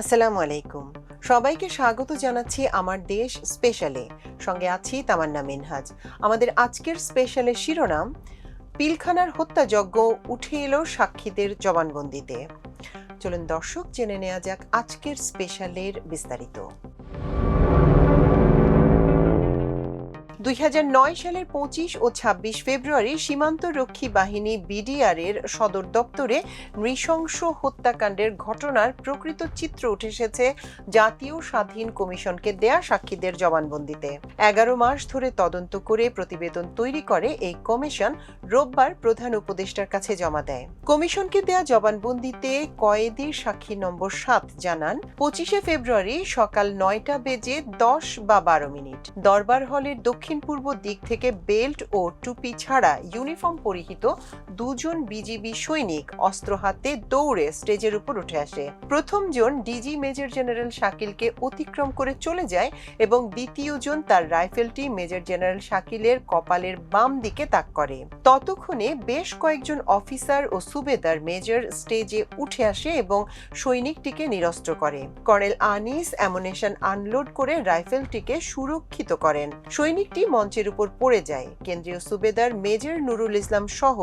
আসসালামু আলাইকুম। সবাইকে স্বাগত জানাচ্ছি আমার দেশ স্পেশালে। সঙ্গে আছি তামান্না মিনহাজ। আমাদের আজকের স্পেশালের শিরোনাম, পিলখানার হত্যাযজ্ঞ উঠে এলো সাক্ষীদের জবানবন্দিতে। চলুন দর্শক, জেনে নেওয়া যাক আজকের স্পেশালের বিস্তারিত। দুই হাজার নয় সালের পঁচিশ ও ২৬ ফেব্রুয়ারি সীমান্ত রক্ষী বাহিনী বিডিআর এর সদর দপ্তরে নৃশংস হত্যাকাণ্ডের ঘটনার প্রকৃত চিত্র উঠে এসেছে জাতীয় স্বাধীন কমিশনকে দেয়া সাক্ষীদের জবানবন্দিতে। এগারো মাস ধরে তদন্ত করে প্রতিবেদন তৈরি করে এই কমিশন রোববার প্রধান উপদেষ্টার কাছে জমা দেয়। কমিশনকে দেয়া জবানবন্দিতে কয়েদির সাক্ষী নম্বর সাত জানান, পঁচিশে ফেব্রুয়ারি সকাল নয়টা বেজে দশ বা বারো মিনিট। দরবার হলের দক্ষিণ পূর্ব দিক থেকে বেল্ট ও টুপি ছাড়া ইউনিফর্ম পরিহিত দুজন বিজিবি সৈনিক অস্ত্র হাতে দৌড়ে স্টেজের উপর উঠে আসে। প্রথম জন ডিজি মেজর জেনারেল শাকিলকে অতিক্রম করে চলে যায় এবং দ্বিতীয় জন তার রাইফেলটি মেজর জেনারেল শাকিলের কপালের বাম দিকে তাক করে। ততক্ষণে বেশ কয়েকজন অফিসার ও সুবেদার মেজর স্টেজে উঠে আসে এবং সৈনিকটিকে নিরস্ত্র করে। কর্নেল আনিস অ্যামুনেশন আনলোড করে রাইফেলটিকে সুরক্ষিত করেন। সৈনিকটি মঞ্চের উপর পড়ে যায়। কেন্দ্রীয় সুবেদার মেজর নুরুল ইসলাম সহ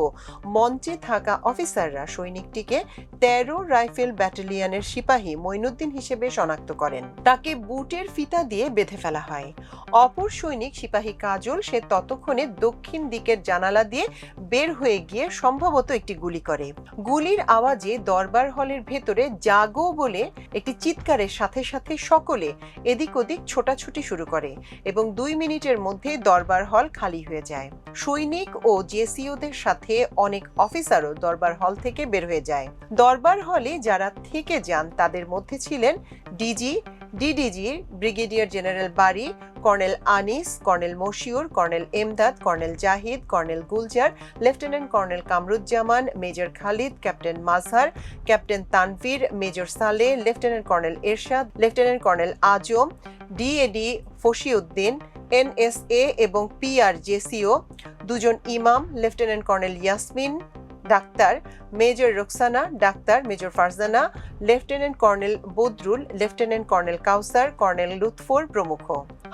মঞ্চে থাকা অফিসাররা সৈনিকটিকে তেরো রাইফেল ব্যাটালিয়নের সিপাহী মইনুদ্দিন হিসেবে শনাক্ত করেন। তাকে বুটের ফিতা দিয়ে বেঁধে ফেলা হয়। অপর সৈনিক সিপাহী কাজল, সে ততক্ষণে দক্ষিণ দিকের জানালা দিয়ে বের হয়ে গিয়ে সম্ভবত একটি গুলি করে। গুলির আওয়াজে দরবার হলের ভেতরে জাগো বলে একটি চিৎকারের সাথে সাথে সকলে এদিক ওদিক ছোটাছুটি শুরু করে এবং দুই মিনিটের মধ্যে দরবার হল খালি হয়ে যায়। সৈনিক ও জেসিওদের সাথে অনেক অফিসারও দরবার হল থেকে বের হয়ে যায়। দরবার হলে যারা থেকে যান তাদের মধ্যে ছিলেন DG DDG brigadier general Bari colonel Anis, colonel Moshiur, colonel Emdad, colonel Zahid, colonel Gulzar, lieutenant colonel Kamruzzaman, major Khalid, captain Mazhar captain Tanvir, major Saleh, lieutenant colonel Ershad, lieutenant colonel Azam, DAD Fashiuddin NSA এবং PRJCO দুজন ইমাম lieutenant colonel Yasmin ডাক্তার major Roksana, doctor major Farzana, lieutenant colonel Badrul, lieutenant colonel Kawsar, colonel Lutfor প্রমুখ।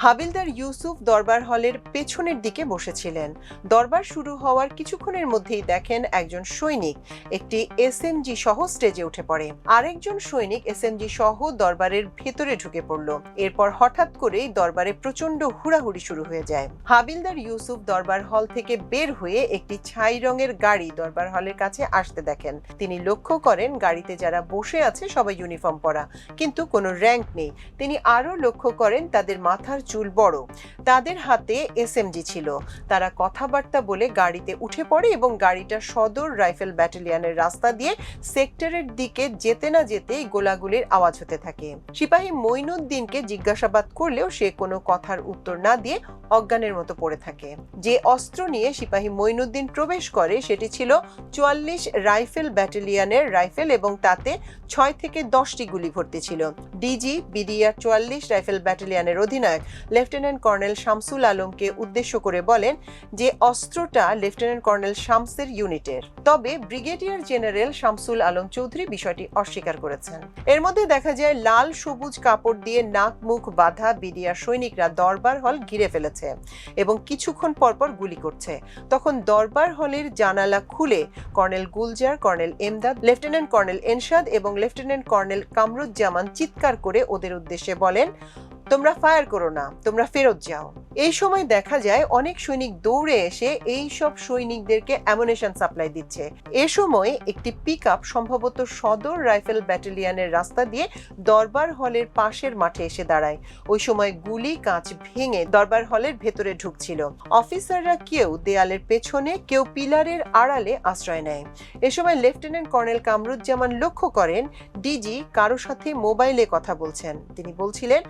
হাবিলদার ইউসুফ দরবার হলের পেছনের দিকে বসেছিলেন। দরবার শুরু হওয়ার কিছুক্ষণের মধ্যেই দেখেন একজন সৈনিক একটি এসএমজি সহ স্টেজে উঠে পড়ে। আরেকজন সৈনিক এসএমজি সহ দরবারের ভেতরে ঢুকে পড়ল। এরপর হঠাৎ করেই দরবারে প্রচণ্ড হুড়াহুড়ি শুরু হয়ে যায়। হাবিলদার ইউসুফ দরবার হল থেকে বের হয়ে একটি ছাই রঙের গাড়ি দরবার হলের কাছে আসতে দেখেন। তিনি লক্ষ্য করেন গাড়িতে যারা বসে আছে সবাই ইউনিফর্ম পরা, কিন্তু কোনো র্যাঙ্ক নেই। তিনি আরও লক্ষ্য করেন তাদের মাথার চুল বড়। তাদের হাতে এসএমজি ছিল। তারা কথাবার্তা বলে গাড়িতে উঠে পড়ে এবং গাড়িটা সদর রাইফেল ব্যাটালিয়নের রাস্তা দিয়ে সেক্টরের দিকে যেতে না যেতেই গোলাগুলির আওয়াজ হতে থাকে। সিপাহী মইনুদ্দিনকে জিজ্ঞাসাবাদ করলেও সে কোনো কথার উত্তর না দিয়ে অজ্ঞানের মতো পড়ে থাকে। যে অস্ত্র নিয়ে সিপাহী মইনুদ্দিন প্রবেশ করে সেটি ছিল চুয়াল্লিশ রাইফেল ব্যাটালিয়নের রাইফেল এবং তাতে ছয় থেকে দশটি গুলি ভর্তি ছিল। ডিজি বিডিআর চুয়াল্লিশ রাইফেল ব্যাটালিয়নের অধিনায়ক লেফটেন্যান্ট কর্নেল শামসুল আলমকে উদ্দেশ্য করে বলেন যে, অস্ত্রটা লেফটেন্যান্ট কর্নেল শামসের ইউনিটের। তবে ব্রিগেডিয়ার জেনারেল শামসুল আলম চৌধুরী বিষয়টি অস্বীকার করেছেন। এর মধ্যে দেখা যায়, লাল সবুজ কাপড় দিয়ে নাক মুখ বাঁধা বিডিআর সৈনিকরা দরবার হল ঘিরে ফেলেছে এবং কিছুক্ষণ পরপর গুলি করছে। তখন দরবার হলের জানালা খুলে colonel Gulzar, colonel Emdad, lieutenant colonel Enshad এবং লেফটেন্যান্ট কর্নেল কামরুজ্জামান চিৎকার করে ওদের উদ্দেশ্যে বলেন তোমরা ফায়ার করো না, তোমরা ফেরত যাও। এই সময় দেখা যায় অনেক সৈনিক দৌড়ে এসে এই সব সৈনিকদেরকে অ্যামুনেশন সাপ্লাই দিচ্ছে। এ সময় একটি পিক সম্ভবত সদর রাইফেল ব্যাটালিয়নের রাস্তা দিয়ে দরবার হলের পাশের মাঠে এসে দাঁড়ায়। ওই সময় গুলি কাঁচ ভেঙে দরবার হলের ভেতরে ঢুকছিল। অফিসাররা কেউ দেয়ালের পেছনে, কেউ পিলারের আড়ালে আশ্রয় নেয়। এ সময় লেফটেন্যান্ট কর্নেল কামরুজ্জামান লক্ষ্য করেন ডিজি কারও সাথে মোবাইলে কথা বলছেন। তিনি বলছিলেন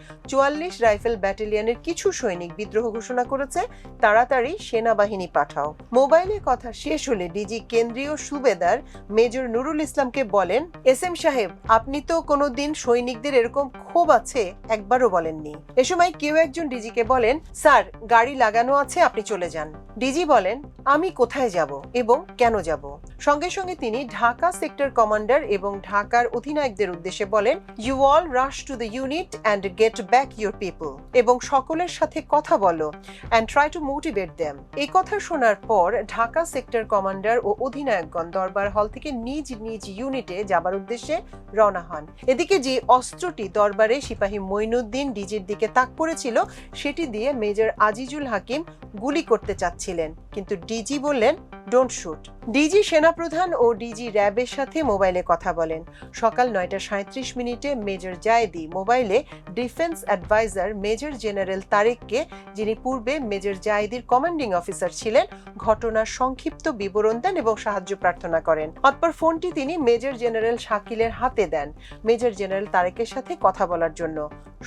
চুয়াল্লিশ রাইফেল ব্যাটালিয়নের কিছু সৈনিক বিদ্রোহ ঘোষণা করেছে। তাড়াতাড়ি সেনাবাহিনী পাঠাও। মোবাইলে কথা শেষ হলে ডিজি কেন্দ্রীয় সুবেদার মেজর নুরুল ইসলামকে বলেন, এস এম সাহেব, আপনি তো কোনোদিন সৈনিকদের এরকম ক্ষোভ আছে একবারও বলেননি। এ সময় কেউ একজন ডিজিকে বলেন, স্যার, গাড়ি লাগানো আছে, আপনি চলে যান। ডিজি বলেন, আমি কোথায় যাব এবং কেন যাব? সঙ্গে সঙ্গে তিনি ঢাকা সেক্টর কমান্ডার এবং ঢাকার অধিনায়কদের উদ্দেশ্যে বলেন you all rush to the unit and get back your people এবং সকলের সাথে কথা বলো and try to motivate them এই কথা শোনার পর ঢাকা সেক্টর কমান্ডার ও অধিনায়কগণ দরবার হল থেকে নিজ নিজ ইউনিটে যাবার উদ্দেশ্যে রওনা হন। এদিকে যে অস্ত্রটি দরবারে সিপাহী মঈনুদ্দিন ডিজির দিকে তাক করেছিল সেটি দিয়ে মেজর আজিজুল হাকিম গুলি করতে চাচ্ছিলেন। কিন্তু ডিজি বললেন ডোন্ট শুট ডিজি সেনাপ্রধান ও ডিজি র্যাবের সাথে মোবাইলে কথা বলেন। সকাল নয়টা সাঁত্রিশ মিনিটে মেজর জায়েদি মোবাইলে ডিফেন্স অ্যাডভাইজার মেজর জেনারেল তারেককে, যিনি পূর্বে মেজর জায়েদির কমান্ডিং অফিসার ছিলেন, ঘটনার সংক্ষিপ্ত বিবরণ দেন এবং সাহায্য প্রার্থনা করেন। অতপর ফোনটি তিনি মেজর জেনারেল শাকিলের হাতে দেন। মেজর জেনারেল তারেকের সাথে কথা বলার জন্য।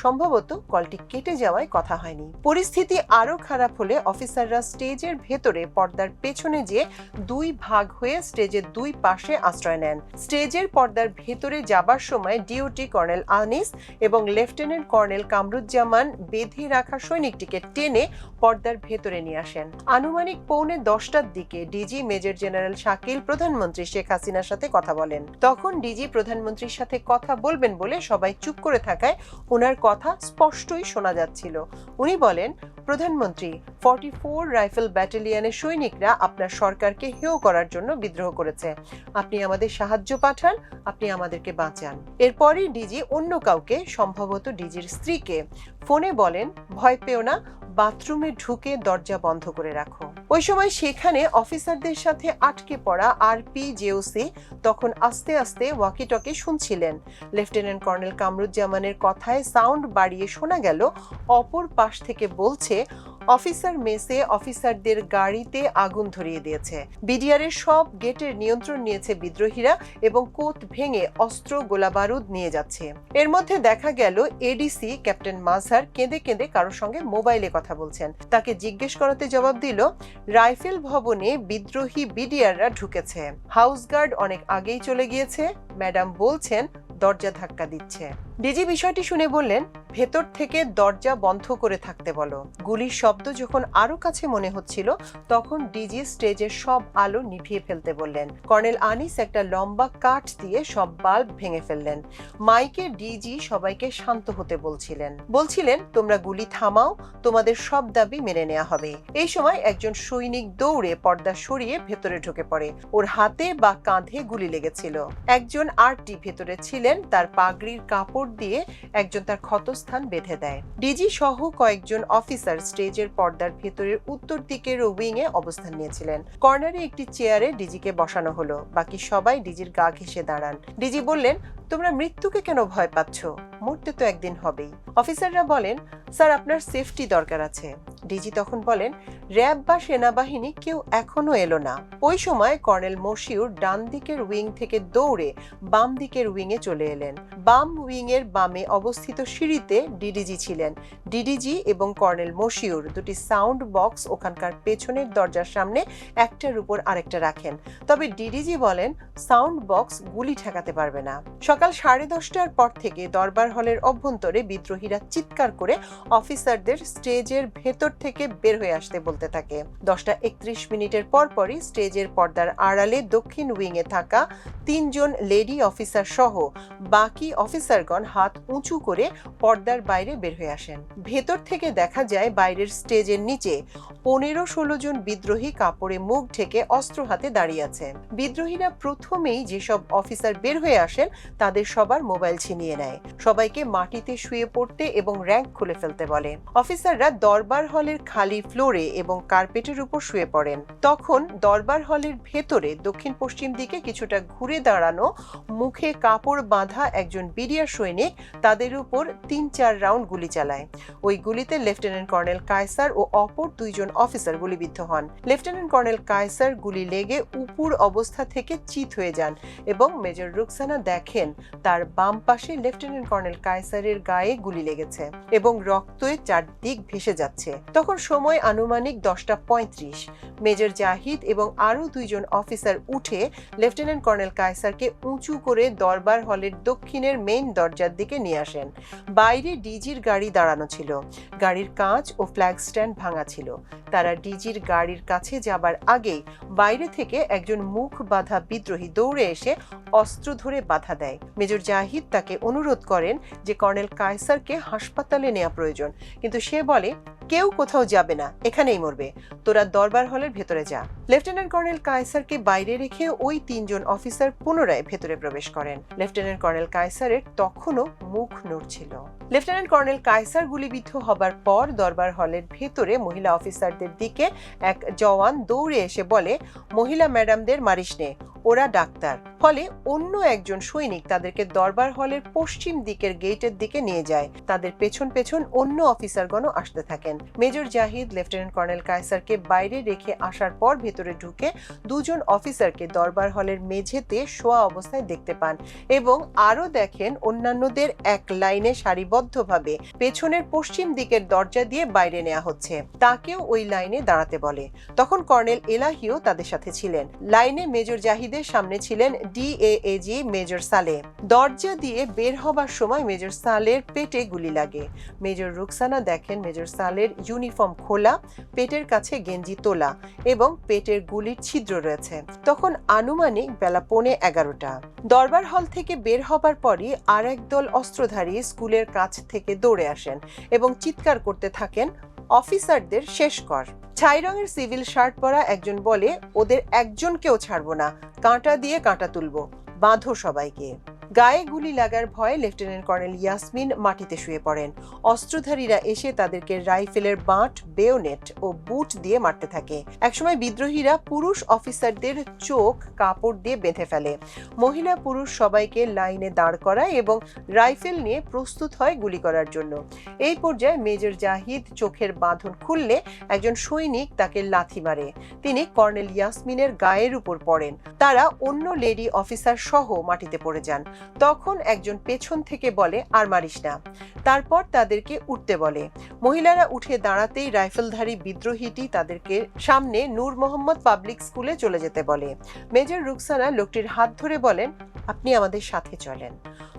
সম্ভবত কলটি কেটে যাওয়ায় কথা হয়নি। পরিস্থিতি আরও খারাপ হলে অফিসাররা স্টেজের ভেতরে পর্দার পেছনে যে দুই ভাগ হয়ে স্টেজের দুই পাশে আশ্রয় নেন। স্টেজের পর্দার ভেতরে যাবার সময় ডিউটি কর্নেল আনিস এবং লেফটেন্যান্ট কর্নেল কামরুজ্জামান বেঁধে রাখা সৈনিকটিকে টেনে পর্দার ভেতরে নিয়ে আসেন। আনুমানিক পৌনে দশটার দিকে ডিজি মেজর জেনারেল শাকিল প্রধানমন্ত্রী শেখ হাসিনার সাথে কথা বলেন। তখন ডিজি প্রধানমন্ত্রীর সাথে কথা বলবেন বলে সবাই চুপ করে থাকায় ওনার কথা স্পষ্টই শোনা যাচ্ছিল। উনি বলেন, প্রধানমন্ত্রী ফর্টি ফোর রাইফেল ব্যাটালিয়নের সৈনিকরা আপনার সরকারকে হেয় করার জন্য বিদ্রোহ করেছে। আপনি আমাদের সাহায্য পাঠান, আপনি আমাদেরকে বাঁচান। এরপরই ডিজি অন্য কাউকে, সম্ভবত ডিজির স্ত্রীকে, ফোনে বলেন, ভয় পেও না, বাথরুমে ঢুকে দরজা বন্ধ করে রাখো। ওই সময় সেখানে অফিসারদের সাথে আটকে পড়া আর পি জেওসি তখন আস্তে আস্তে ওয়াকিটকে শুনছিলেন। লেফটেন্যান্ট কর্নেল কামরুজ্জামানের কথায় সাউন্ড বাড়িয়ে শোনা গেল, অপর পাশ থেকে বলছে, অফিসার মেসে অফিসারদের গাড়িতে আগুন ধরিয়ে দিয়েছে। বিডিআরের সব গেটের নিয়ন্ত্রণ নিয়েছে বিদ্রোহীরা এবং কোত ভেঙে অস্ত্র গোলাবারুদ নিয়ে যাচ্ছে। এর মধ্যে দেখা গেল, এডিসি ক্যাপ্টেন মাঝার কেঁদে কেঁদে কারোর সঙ্গে মোবাইলে কথা বলছেন। তাকে জিজ্ঞেস করাতে জবাব দিল, রাইফেল ভবনে বিদ্রোহী বিডিআররা ঢুকেছে। হাউস গার্ড অনেক আগেই চলে গিয়েছে। ম্যাডাম বলছেন দরজা ধাক্কা দিচ্ছে। ডিজি বিষয়টি শুনে বললেন, ভেতর থেকে দরজা বন্ধ করে থাকতে বলো। গুলির শব্দ যখন আরও কাছে মনে হচ্ছিল, তখন ডিজি স্টেজের সব আলো নিভিয়ে ফেলতে বললেন। কর্নেল আনিস একটা লম্বা কাঠ দিয়ে সব বাল্ব ভেঙে ফেললেন। মাইকে ডিজি সবাইকে শান্ত হতে বলছিলেন। বলছিলেন, তোমরা গুলি থামাও, তোমাদের সব দাবি মেনে নেওয়া হবে। এই সময় একজন সৈনিক দৌড়ে পর্দা সরিয়ে ভেতরে ঢুকে পড়ে। ওর হাতে বা কাঁধে গুলি লেগেছিল। একজন আরটি ভেতরে ছিলেন তার পাগড়ির কাপড় দিয়ে একজন তার ক্ষতস্থান বেঁধে দেয়। ডিজি সহ কয়েকজন অফিসার স্টেজের পর্দার ভেতরের উত্তর দিকের এ অবস্থান নিয়েছিলেন। কর্নারে একটি চেয়ারে ডিজিকে বসানো হলো। বাকি সবাই ডিজির গা ঘেসে দাঁড়ান। ডিজি বললেন তোমরা মৃত্যুকে কেন ভয় পাচ্ছ? মরতে তো একদিন হবেই। অফিসাররা বলেন, স্যার, আপনার সেফটি দরকার আছে। ডিজি তখন বলেন, র্যাব বা সেনাবাহিনী কেউ এখনও এলো না। ওই সময় কর্নেল মশিউর ডান দিকের উইং থেকে দৌড়ে বাম দিকের উইং এ চলে এলেন। বাম উইং এর বামে অবস্থিত সিঁড়িতে ডিডিজি ছিলেন। ডিডিজি এবং কর্নেল মশিউর দুটি সাউন্ড বক্স ওখানকার পেছনের দরজার সামনে একটার উপর আরেকটা রাখেন। তবে ডিডিজি বলেন, সাউন্ড বক্স গুলি ঠেকাতে পারবে না। সকাল সাড়ে দশটার পর থেকে দরবার হলের অভ্যন্তরে বিদ্রোহীরা চিৎকার করে অফিসারদের স্টেজের ভেতর থেকে বের হয়ে আসতে বলতে থাকে। দশটা একত্রিশ মিনিটের পর পরই স্টেজের পর্দার আড়ালে দক্ষিণ উইংয়ে থাকা তিনজন লেডি অফিসার সহ বাকি অফিসারগণ হাত উঁচু করে পর্দার বাইরে বের হয়ে আসেন। ভেতর থেকে দেখা যায় বাইরের স্টেজের নিচে পনেরো ষোলো জন বিদ্রোহী কাপড়ে মুখ ঢেকে অস্ত্র হাতে দাঁড়িয়ে আছে। বিদ্রোহীরা প্রথমেই যেসব অফিসার বের হয়ে আসেন তাদের সবার মোবাইল ছিনিয়ে নেয়। সবাইকে মাটিতে শুয়ে পড়তে এবং র্যাঙ্ক খুলে ফেলতে বলে। অফিসাররা দরবার হলের খালি ফ্লোরে এবং কার্পেটের উপর শুয়ে পড়েন। তখন দরবার হলের ভেতরে দক্ষিণ পশ্চিম দিকে কিছুটা ঘুরে দাঁড়ানো, মুখে কাপড় বাঁধা একজন বিডিআর সৈনিক তাদের উপর তিন চার রাউন্ড গুলি চালায়। ওই গুলিতে লেফটেন্যান্ট কর্নেল কায়সার ও অপর দুইজন অফিসার গুলিবিদ্ধ হন। লেফটেন্যান্ট কর্নেল কায়সার গুলি লেগে উপুর অবস্থা থেকে চিত হয়ে যান এবং মেজর রুকসানা দেখেন তার বাম পাশে লেফটেন্যান্ট কর্নেল কায়সারের গায়ে গুলি লেগেছে এবং রক্তে চারদিক ভেসে যাচ্ছে। তখন সময় আনুমানিক দশটা পঁয়ত্রিশ। মেজর জাহিদ এবং আরও দুইজন অফিসার উঠে লেফটেন্যান্ট কর্নেল কায়সারকে উঁচু করে দরবার হলের দক্ষিণের মেইন দরজার দিকে নিয়ে আসেন। বাইরে ডিজির গাড়ি দাঁড়ানো ছিল। গাড়ির কাঁচ ও ফ্ল্যাগ স্ট্যান্ড ভাঙা ছিল। তারা ডিজির গাড়ির কাছে যাবার আগেই বাইরে থেকে একজন মুখ বাঁধা বিদ্রোহী দৌড়ে এসে অস্ত্র ধরে বাধা দেয়। মেজর জাহিদ তাকে অনুরোধ করেন যে কর্নেল কায়সারকে হাসপাতালে নেওয়া প্রয়োজন। কিন্তু সে বলে কেউ কোথাও যাবে না, এখানেই মরবে। তোরা দরবার হলের ভেতরে যা। লেফটেন্যান্ট কর্নেল কায়সারকে বাইরে রেখে ওই তিনজন অফিসার পুনরায় ভেতরে প্রবেশ করেন। লেফটেন্যান্ট কর্নেল কায়সারের তখনও মুখ নড়ছিল। লেফটেন্যান্ট কর্নেল কায়সার গুলিবিদ্ধ হবার পর দরবার হলের ভেতরে মহিলা অফিসারদের দিকে এক জওয়ান দৌড়ে এসে বলে, মহিলা ম্যাডামদের মারিস নে, ওরা ডাক্তার। ফলে অন্য একজন সৈনিক তাদেরকে দরবার হলের পশ্চিম দিকের গেটের দিকে নিয়ে যায়। তাদের পেছন পেছন অন্য অফিসারগণও আসতে থাকেন। মেজর জাহিদ, লেফটেন্যান্ট কর্নেল কায়সারকে বাইরে রেখে আসার পর ভেতরে ঢুকে দুজন অফিসারকে দরবার হলের মেঝেতে শোয়া অবস্থায় দেখতে পান এবং আরও দেখেন অন্যান্যদের এক লাইনে সারিবদ্ধভাবে পেছনের পশ্চিম দিকের দরজা দিয়ে বাইরে নেওয়া হচ্ছে। তাকেও ওই লাইনে দাঁড়াতে বলে। তখন কর্নেল এলাহিও তাদের সাথে ছিলেন। লাইনে মেজর জাহিদের সামনে ছিলেন ডিএএজি মেজর সালে। দরজা দিয়ে বের হবার সময় মেজর সালের পেটে গুলি লাগে। মেজর রুকসানা দেখেন, মেজর সালের ইউনিফর্ম খোলা, পেটের কাছে গেঞ্জি তোলা এবং পেটের গুলির ছিদ্র রয়েছে। তখন আনুমানিক বেলা পৌনে এগারোটা। দরবার হল থেকে বের হবার পরই আর একদল অস্ত্রধারী স্কুলের কাছ থেকে দৌড়ে আসেন এবং চিৎকার করতে থাকেন অফিসারদের শেষ কর। ছাই রঙের সিভিল শার্ট পরা একজন বলে, ওদের একজনকেও ছাড়বো না, কাঁটা দিয়ে কাঁটা তুলবো। বাঁধো সবাইকে। গায়ে গুলি লাগার ভয়ে লেফটেন্যান্ট কর্নেল ইয়াসমিন মাটিতে শুয়ে পড়েন। অস্ত্রধারীরা এসে তাদেরকে রাইফেলের বাঁট, বেয়োনেট ও বুট দিয়ে মারতে থাকে। একসময় বিদ্রোহীরা পুরুষ অফিসারদের চোখ কাপড় দিয়ে বেঁধে ফেলে। মহিলা পুরুষ সবাইকে লাইনে দাঁড় করায় এবং রাইফেল নিয়ে প্রস্তুত হয় গুলি করার জন্য। এই পর্যায়ে মেজর জাহিদ চোখের বাঁধন খুললে একজন সৈনিক তাকে লাথি মারে। তিনি কর্নেল ইয়াসমিনের গায়ের উপর পড়েন। তারা অন্য লেডি অফিসার সহ মাটিতে পড়ে যান। তখন একজন পেছন থেকে বলে, আর মারিস না। তারপর তাদেরকে উঠতে বলে। মহিলারা উঠে দাঁড়াতেই রাইফেলধারী বিদ্রোহীটি তাদেরকে সামনে নূর মোহাম্মদ পাবলিক স্কুলে চলে যেতে বলে। মেজর রুকসানা লোকটির হাত ধরে বলেন আপনি আমাদের সাথে চলেন।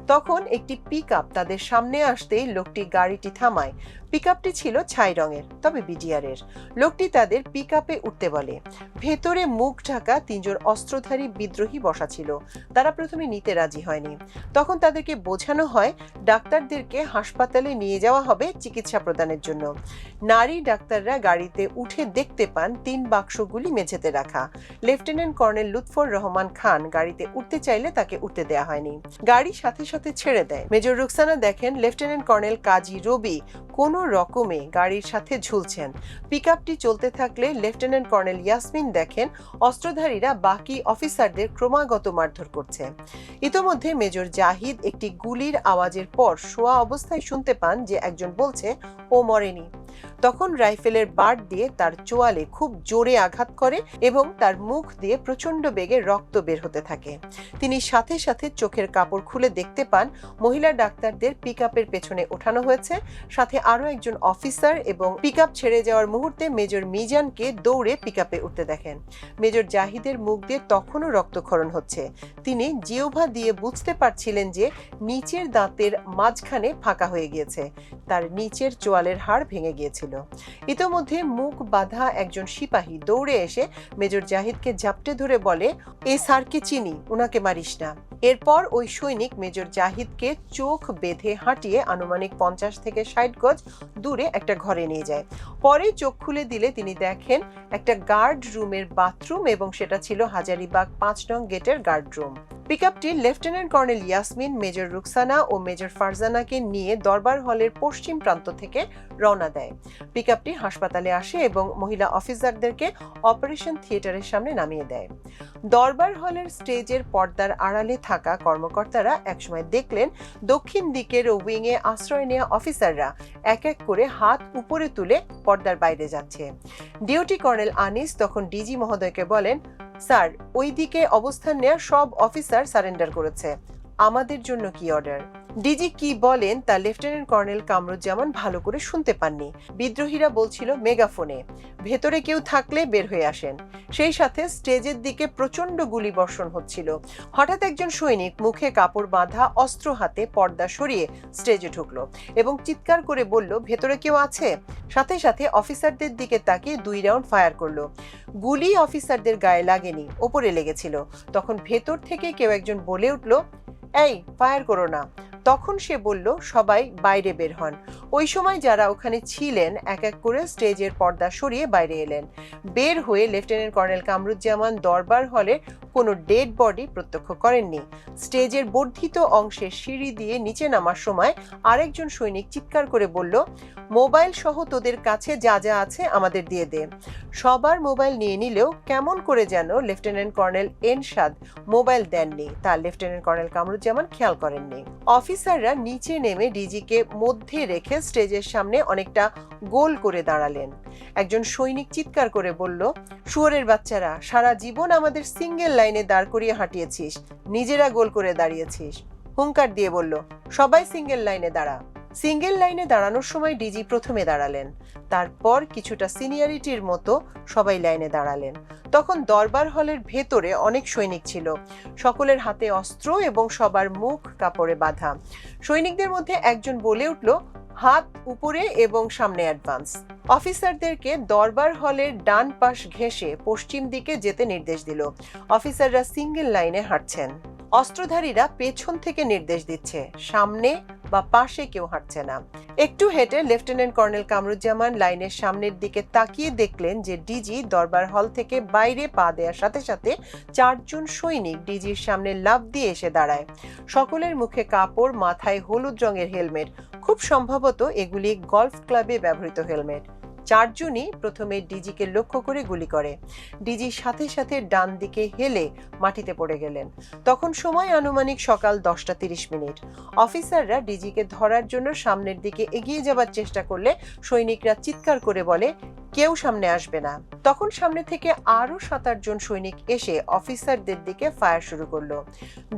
তখন একটি পিক তাদের সামনে আসতেই লোকটি গাড়িটি থামায়। পিক ছিল ছাই রঙের, তবে বিডিআরের লোকটি তাদের পিক উঠতে বলে। ভেতরে মুখ ঢাকা তিনজন অস্ত্রধারী বিদ্রোহী বসা ছিল। তারা প্রথমে নিতে রাজি হয়নি। তখন তাদেরকে বোঝানো হয়, ডাক্তারদেরকে হাসপাতালে নিয়ে যাওয়া হবে চিকিৎসা প্রদানের জন্য। নারী ডাক্তাররা গাড়িতে উঠে দেখতে পান তিন বাক্সগুলি মেঝেতে রাখা। লেফটেন্যান্ট কর্নেল লুৎফর রহমান খান গাড়িতে উঠতে চাইলে তাকে উঠতে দেয়া হয়নি। গাড়ি সাথে সাথে ছেড়ে দেয়। মেজর রুকসানা দেখেন, লেফটেন্যান্ট কর্নেল কাজী রবি কোনো রকমে গাড়ির সাথে ঝুলছেন। পিকআপটি চলতে থাকলে লেফটেন্যান্ট কর্নেল ইয়াসমিন দেখেন, অস্ত্রধারীরা বাকি অফিসারদের ক্রমাগত মারধর করছে। ইতোমধ্যে মেজর জাহিদ একটি গুলির আওয়াজের পর শোয়া অবস্থায় শুনতে পান যে একজন বলছে, ও মরেনি। তখন রাইফেলের বাট দিয়ে তার চোয়ালে খুব জোরে আঘাত করে এবং তার মুখ দিয়ে প্রচণ্ড বেগে রক্ত বের হতে থাকে। তিনি সাথে সাথে চোখের কাপড় খুলে দেখতে পান, মহিলা ডাক্তারদের পিক পেছনে ওঠানো হয়েছে। সাথে আরও একজন অফিসার এবং পিক ছেড়ে যাওয়ার মুহূর্তে মেজর মিজানকে দৌড়ে পিক উঠতে দেখেন। মেজর জাহিদের মুখ দিয়ে তখনও রক্তক্ষরণ হচ্ছে। তিনি জিওভা দিয়ে বুঝতে পারছিলেন যে নিচের দাঁতের মাঝখানে ফাঁকা হয়ে গিয়েছে। তার নিচের চোয়ালের হাড় ভেঙে গিয়েছিল। ইতোমধ্যে মুখ বাঁধা একজন সিপাহী দৌড়ে এসে মেজর জাহিদকে ঝাপটে ধরে বলে, এ স্যারকে চিনি, উনাকে মারিস না। এরপর ওই সৈনিক মেজর জাহিদকে চোখ বেঁধে হাঁটিয়ে আনুমানিক পঞ্চাশ থেকে ষাট গজ দূরে একটা ঘরে নিয়ে যায়। পরে চোখ খুলে দিলে তিনি দেখেন একটা গার্ড রুমের বাথরুম এবং সেটা ছিল হাজারিবাগ পাঁচ নং গেটের guard room. পিকআপটি lieutenant colonel Yasmin, major Ruksana ও মেজর ফারজানাকে নিয়ে দরবার হলের পশ্চিম প্রান্ত থেকে রওনা দেয়। পিকআপটি হাসপাতালে আসে এবং মহিলা অফিসারদেরকে অপারেশন থিয়েটারের সামনে নামিয়ে দেয়। দরবার হলের স্টেজের পর্দার আড়ালে থাকা কর্মকর্তারা একসময় দেখলেন দক্ষিণ দিকের উইংয়ে আশ্রয় নেওয়া অফিসাররা এক এক করে হাত উপরে তুলে পর্দার বাইরে যাচ্ছে। ডিউটি কর্নেল আনিস, তখন ডিজি মহোদয়কে বলেন স্যার ওই দিকে অবস্থান নেওয়া সব অফিসার সারেন্ডার করেছে। আমাদের জন্য কি অর্ডার ডিজি কি বলেন তা লেফটেন্যান্ট কর্নেল কামরুজ্জামান ভালো করে শুনতে পাননি। বিদ্রোহীরা বলছিল মেগাফোনে, ভেতরে কেউ থাকলে বের হয়ে আসেন। সেই সাথে স্টেজের দিকে প্রচণ্ড গুলি বর্ষণ হচ্ছিল। হঠাৎ একজন সৈনিক মুখে কাপড় বাঁধা অস্ত্র হাতে পর্দা সরিয়ে স্টেজে ঢুকলো এবং চিৎকার করে বলল, ভেতরে কেউ আছে? সাথে সাথে অফিসারদের দিকে তাকিয়ে দুই রাউন্ড ফায়ার করল। গুলি অফিসারদের গায়ে লাগেনি, ওপরে লেগেছিল। তখন ভেতর থেকে কেউ একজন বলে উঠল, এই, ফায়ার করো না। তখন সে বলল, সবাই বাইরে বের হন। ওই সময় যারা ওখানে ছিলেন, এক এক করে স্টেজের পর্দা সরিয়ে বাইরে এলেন। বের হয়ে লেফটেন্যান্ট কর্নেল কামরুজ্জামান দরবার হলে কোনো ডেড বডি প্রত্যক্ষ করেননি। স্টেজের বর্ধিত অংশের সিঁড়ি দিয়ে নিচে নামার সময় আরেকজন সৈনিক চিৎকার করে বলল, মোবাইল সহ তোদের কাছে যা যা আছে আমাদের দিয়ে দে। সবার মোবাইল নিয়ে নিলেও কেমন করে যেন লেফটেন্যান্ট কর্নেল এনশাদ মোবাইল দেননি। তা লেফটেন্যান্ট কর্নেল কামরুজ্জামান খেয়াল করেননি। অফিসাররা নিচে নেমে ডিজিকে মধ্যে রেখে স্টেজের সামনে অনেকটা গোল করে দাঁড়ালেন। একজন সৈনিক চিৎকার করে বলল, শুয়োরের বাচ্চারা, সারা জীবন আমাদের সিঙ্গেল লাইনে দাঁড় করিয়ে হাঁটিয়েছিস। নিজেরা গোল করে দাঁড়িয়েছিস। হুঙ্কার দিয়ে বলল সবাই সিঙ্গেল লাইনে দাঁড়া। সিঙ্গেল লাইনে দাঁড়ানোর সময় ডিজি প্রথমে দাঁড়ালেন। তারপর কিছুটা সিনিয়রিটির মতো সবাই লাইনে দাঁড়ালেন। তখন দরবার হলের ভেতরে অনেক সৈনিক ছিল। সকলের হাতে অস্ত্র এবং সবার মুখ কাপড়ে বাঁধা। সৈনিকদের মধ্যে একজন বলে উঠল, হাত উপরে এবং সামনে অ্যাডভান্স। অফিসারদেরকে দরবার হলের ডান পাশ ঘেঁষে পশ্চিম দিকে যেতে নির্দেশ দিল। অফিসাররা সিঙ্গেল লাইনে হাঁটছেন। অস্ত্রধারীরা পেছন থেকে নির্দেশ দিচ্ছে। সামনে বা পাশে কেউ হাঁটছে না। একটু হেঁটে লেফটেন্যান্ট কর্নেল কামরুজ্জামান লাইনের সামনের দিকে তাকিয়ে দেখলেন যে ডিজি দরবার হল থেকে বাইরে পা দেওয়ার সাথে সাথে চারজন সৈনিক ডিজির সামনে লাফ দিয়ে এসে দাঁড়ায়। সকলের মুখে কাপড়, মাথায় হলুদ রঙের হেলমেট। খুব সম্ভবত এগুলি গলফ ক্লাবে ব্যবহৃত হেলমেট। চারজনই প্রথমে ডিজিকে লক্ষ্য করে গুলি করে। ডিজি সাথে সাথে ডান দিকে হেলে মাটিতে পড়ে গেলেন। তখন সময় আনুমানিক সকাল দশটা তিরিশ মিনিট। অফিসাররা ডিজিকে ধরার জন্য সামনের দিকে এগিয়ে যাবার চেষ্টা করলে সৈনিকরা চিৎকার করে বলে, কেউ সামনে আসবে না। তখন সামনে থেকে আরও সাত আটজন সৈনিক এসে অফিসারদের দিকে ফায়ার শুরু করল।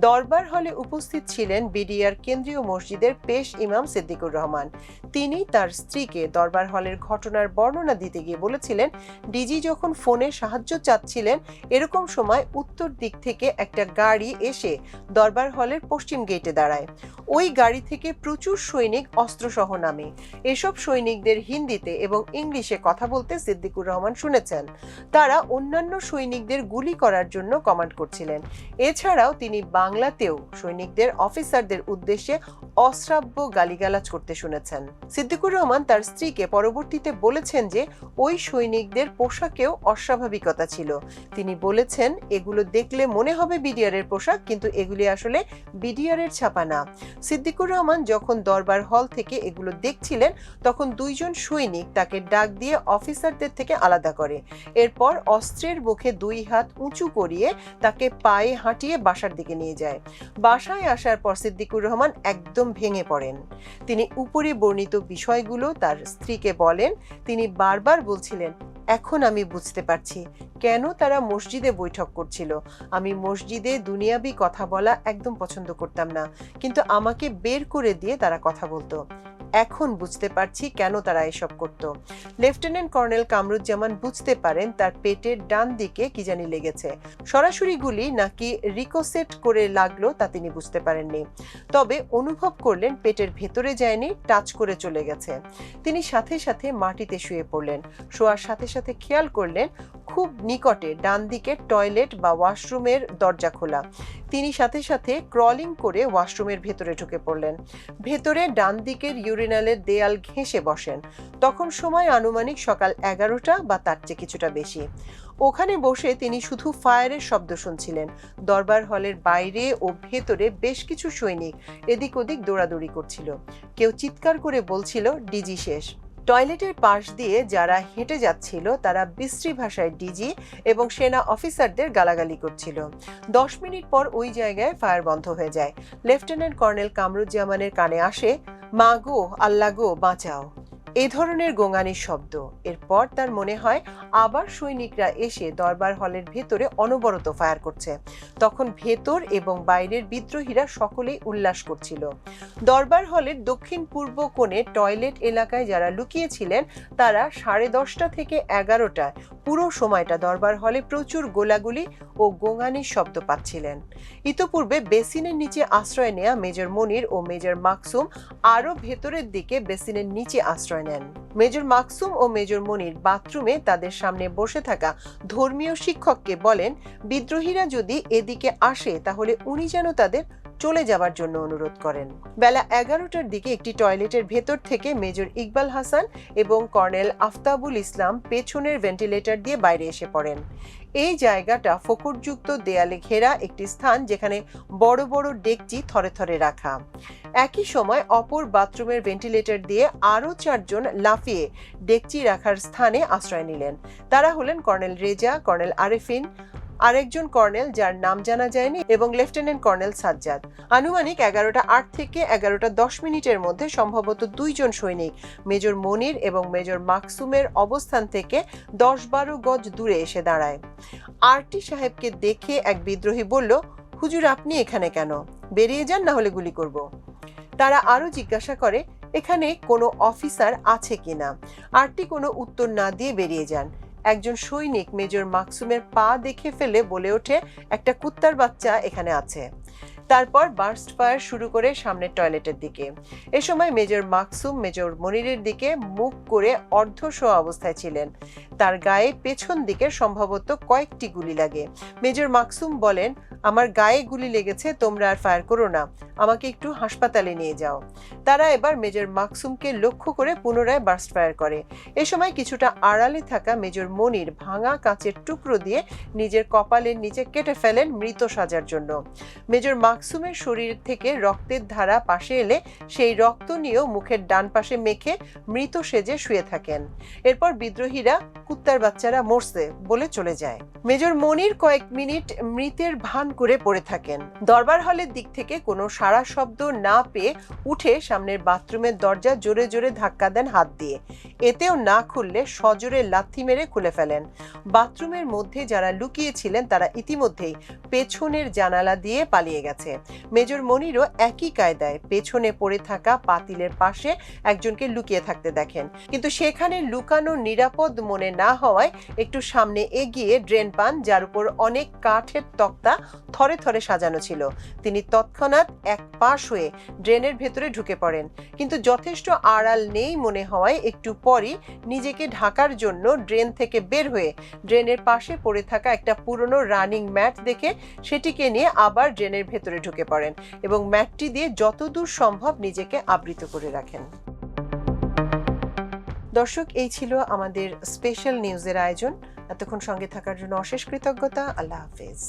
দরবার হলে উপস্থিত ছিলেন বিডিআর কেন্দ্রীয় মসজিদের পেশ ইমাম সিদ্দিকুর রহমান। তিনি তার স্ত্রীকে দরবার হলের ঘটনার বর্ণনা দিতে গিয়ে বলেছিলেন, ডিজি যখন ফোনে সাহায্য চাচ্ছিলেন, এরকম সময় উত্তর দিক থেকে একটা গাড়ি এসে দরবার হলের পশ্চিম গেটে দাঁড়ায়। ওই গাড়ি থেকে প্রচুর সৈনিক অস্ত্রসহ নামে। এসব সৈনিকদের হিন্দিতে এবং ইংলিশে কথা বলতে সিদ্দিকুর রহমান শুনেছেন। তারা অন্যান্য সৈনিকদের গুলি করার জন্য কমান্ড করছিলেন। এছাড়াও তিনি বাংলাতেও সৈনিকদের অফিসারদের উদ্দেশ্যে অশ্রাব্য গালিগালাজ করতে শুনেছেন। সিদ্দিকুর রহমান তার স্ত্রীকে পরবর্তীতে বলেছেন যে ওই সৈনিকদের পোশাকেও অস্বাভাবিকতা ছিল। তিনি বলেছেন, এগুলো দেখলে মনে হবে বিডিআর এর পোশাক, কিন্তু এগুলি আসলে বিডিআর এর ছাপা না। সিদ্দিকুর রহমান যখন দরবার হল থেকে এগুলো দেখছিলেন, তখন দুইজন সৈনিক তাকে ডাক দিয়ে অফিসারদের থেকে আলাদা করে। এরপর অস্ত্রের মুখে দুই হাত উঁচু করিয়ে তাকে পায়ে হাঁটিয়ে বাসার দিকে নিয়ে যায়। বাসায় আসার পর সিদ্দিকুর রহমান একদম ভেঙে পড়েন। তিনি উপরে বর্ণিত বিষয়গুলো তার স্ত্রীকে বলেন, তিনি বারবার বলছিলেন, এখন আমি বুঝতে পারছি কেন তারা মসজিদে বৈঠক করছিল। আমি মসজিদে দুনিয়াবি কথা বলা একদম পছন্দ করতাম না, কিন্তু আমাকে বের করে দিয়ে তারা কথা বলতো। এখন বুঝতে পারছি কেন তারা এসব করত। লেফটেন্যান্ট কর্নেল কামরুজ্জামান বুঝতে পারেন তার পেটের ডান দিকে কি জানি লেগেছে। সরাসরি গুলি নাকি রিকোসেট করে লাগল তা তিনি বুঝতে পারেননি। তবে অনুভব করলেন পেটের ভেতরে যায়নি, টাচ করে চলে গেছে। তিনি সাথে সাথে মাটিতে শুয়ে পড়লেন। শোয়ার সাথে সাথে খেয়াল করলেন খুব নিকটে ডান দিকে টয়লেট বা ওয়াশরুমের দরজা খোলা। তিনি সাথে সাথে ক্রলিং করে ওয়াশরুমের ভেতরে ঢুকে পড়লেন। ভেতরে ডান দিকের ইউরিনালের দেয়াল ঘেঁষে বসেন। তখন সময় আনুমানিক সকাল এগারোটা বা তার চেয়ে কিছুটা বেশি। ওখানে বসে তিনি শুধু ফায়ারের শব্দ শুনছিলেন। দরবার হলের বাইরে ও ভেতরে বেশ কিছু সৈনিক এদিক ওদিক দৌড়াদৌড়ি করছিল। কেউ চিৎকার করে বলছিল, ডিজি শেষ। টয়লেটের পাশ দিয়ে যারা হেঁটে যাচ্ছিল, তারা বিশ্রী ভাষায় ডিজি এবং সেনা অফিসারদের গালাগালি করছিল। দশ মিনিট পর ওই জায়গায় ফায়ার বন্ধ হয়ে যায়। লেফটেন্যান্ট কর্নেল কামরুজ্জামানের কানে আসে, মা গো, আল্লাহ গো, বাঁচাও। এ ধরনের গোঙানির শব্দ। এরপর তার মনে হয় আবার সৈনিকরা এসে দরবার হলের ভেতরে অনবরত ফায়ার করছে। তখন ভেতর এবং বাইরের বিদ্রোহীরা সকলেই উল্লাস করছিল। দরবার হলের দক্ষিণ পূর্ব কোণে টয়লেট এলাকায় যারা লুকিয়েছিলেন, তারা সাড়ে দশটা থেকে এগারোটায় পুরো সময়টা দরবার হলে প্রচুর গোলাগুলি ও গোঙানির শব্দ পাচ্ছিলেন। ইতোপূর্বে বেসিনের নিচে আশ্রয় নেয়া মেজর মনির ও মেজর মাকসুম আরও ভেতরের দিকে বেসিনের নিচে আশ্রয় নেন। মেজর মাকসুম ও মেজর মনির বাথরুমে তাদের সামনে বসে থাকা ধর্মীয় শিক্ষককে বলেন, বিদ্রোহীরা যদি এদিকে আসে, তাহলে উনি যেন তাদের চলে যাবার জন্য অনুরোধ করেন। বেলা এগারোটার দিকে একটি টয়লেটের ভেতর থেকে মেজর ইকবাল হাসান এবং কর্নেল আফতাবুল ইসলাম পেছনের ভেন্টিলেটর দিয়ে বাইরে এসে পড়েন। এই জায়গাটা ফকরযুক্ত দেয়ালে ঘেরা একটি স্থান যেখানে বড় বড় ডেকচি থরে থরে রাখা। একই সময় অপর বাথরুমের ভেন্টিলেটর দিয়ে আরও চারজন লাফিয়ে ডেকচি রাখার স্থানে আশ্রয় নিলেন। তারা হলেন কর্নেল রেজা, কর্নেল আরেফিন আরেকজন কর্নেল যার নাম জানা যায়নি এবং লেফটেন্যান্ট কর্নেল সাজ্জাদ। আনুমানিক এগারোটা আট থেকে এগারোটা দশ মিনিটের মধ্যে সম্ভবত দুইজন সৈনিক, মেজর মনির এবং মেজর মাকসুমের অবস্থান থেকে দশ বারো গজ দূরে এসে দাঁড়ায়। আরটি সাহেবকে দেখে এক বিদ্রোহী বলল, হুজুর, আপনি এখানে কেন? বেরিয়ে যান, না হলে গুলি করব। তারা আরও জিজ্ঞাসা করে, এখানে কোনো অফিসার আছে কিনা আরটি কোনো উত্তর না দিয়ে বেরিয়ে যান। একজন সৈনিক মেজর মাকসুমের পা দেখে ফেলে বলে ওঠে, একটা কুত্তার বাচ্চা এখানে আছে। তারপর বার্স্ট ফায়ার শুরু করে সামনের টয়লেটের দিকে। এ সময় মেজর মাকসুম, মেজর মনিরের দিকে মুখ করে অর্ধ শোয়া অবস্থায় ছিলেন। তার গায়ে পেছন দিকে সম্ভবত কয়েকটি গুলি লাগে। মেজর মাকসুম বলেন, আমার গায়ে গুলি লেগেছে, তোমরা আর ফায়ার করো না। আমাকে একটু হাসপাতালে নিয়ে যাও। তারা এবার মেজর মাকসুমকে লক্ষ্য করে পুনরায় বার্স্ট ফায়ার করে। এ সময় কিছুটা আড়ালে থাকা মেজর মনির ভাঙা কাঁচের টুকরো দিয়ে নিজের কপালের নিচে কেটে ফেলেন মৃত সাজার জন্য। মেজর মাকসুমের শরীর থেকে রক্তের ধারা পাশে এলে সেই রক্ত নিয়েও মুখের ডান পাশে মেখে মৃত সেজে শুয়ে থাকেন। এরপর বিদ্রোহীরা কুত্তার বাচ্চারা মরছে বলে চলে যায়। মেজর মনির কয়েক মিনিট মৃতের ভান করে পড়ে থাকেন। দরবার হলের দিক থেকে কোনো সাড়া শব্দ না পেয়ে উঠে সামনের বাথরুমের দরজা জোরে জোরে ধাক্কা দেন হাত দিয়ে। এতেও না খুললে সজোরে লাথি মেরে খুলে ফেলেন। বাথরুমের মধ্যে যারা লুকিয়েছিলেন তারা ইতিমধ্যেই পেছনের জানালা দিয়ে পালিয়ে গেছে। মেজর মনিরও একই কায়দায় পেছনে পড়ে থাকা পাতিলের পাশে একজনকে লুকিয়ে থাকতে দেখেন। কিন্তু সেখানে লুকানো নিরাপদ মনে না হওয়ায় একটু সামনে এগিয়ে ড্রেন পান, যার উপর অনেক কাঠের তক্তা থরে থরে সাজানো ছিল। তিনি তৎক্ষণাৎ এক পাশ হয়ে ড্রেনের ভেতরে ঢুকে পড়েন। কিন্তু যথেষ্ট আড়াল নেই মনে হওয়ায় একটু পরই নিজেকে ঢাকার জন্য ড্রেন থেকে বের হয়ে ড্রেনের পাশে পড়ে থাকা একটা পুরনো রানিং ম্যাট দেখে সেটিকে নিয়ে আবার ড্রেনের ভেতরে ঢুকে পড়েন এবং ম্যাটটি দিয়ে যতদূর সম্ভব নিজেকে আবৃত করে রাখেন। দর্শক, এই ছিল আমাদের স্পেশাল নিউজের আয়োজন। এতক্ষণ সঙ্গে থাকার জন্য অশেষ কৃতজ্ঞতা। আল্লাহ হাফেজ।